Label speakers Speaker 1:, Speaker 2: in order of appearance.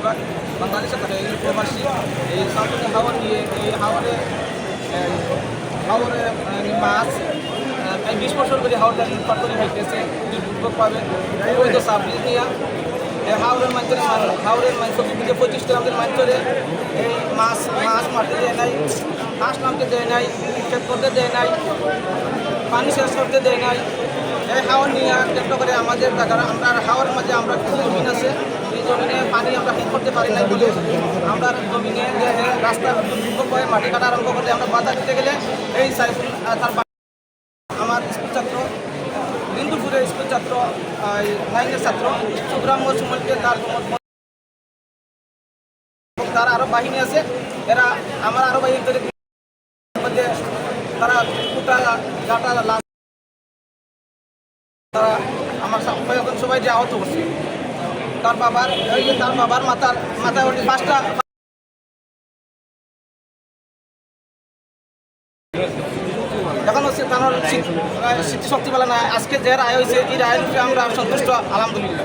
Speaker 1: বেশিরভাগ বাংলাদেশে থাকে এই প্রবাসী এই সাউথ হাওয়ার নিয়ে এই হাওয়ারে হাওয়ারে মাছ এই বিশ বছর করে হাওড়টা ইনফার করে খাইতেছে দুর্ভোগ পাবে। অবৈধ সাপ্লি নিয়ে এই হাওড়ের মাঞ্চরে হাওড়ের মাঞ্চর থেকে পঁচিশ গ্রামের মাঞ্চরে এই মাছ মাছ মারতে দেয় নাই, হাঁস নামতে দেয় নাই ক্ষেত করতে দেয় নাই, পানি শেষ করতে দেয় নাই। এই হাওয়ার নিয়ে কেন্দ্র করে আমাদের টাকার, আমরা হাওয়ার মাঝে আমরা কিছু জমিন আছে। জমিনে পানি আমরা হিট করতে পারি নাই বলে আমরা জমিনে রাস্তা দুর্ভোগ করে মাটি কাটা আরম্ভ করলে আমরা বাধা দিতে গেলে এই সাইফুল তার আমার স্কুল ছাত্র বিন্দুপুরের স্কুল ছাত্র নাইনের ছাত্র সুব্রাহ্ম সুমলকে তার তার আরও বাহিনী আছে। এরা আমার আরও বাহিনী মধ্যে তারা কুটা গাটা তারা আমার সবাই যে আহত করছে। তার বাবার তার বাবার মাথার মাথায় ওটি পাঁচটা। আজকে যে রায় হয়েছে, এই রায়ের আমরা সন্তুষ্ট আলহামদুলিল্লাহ।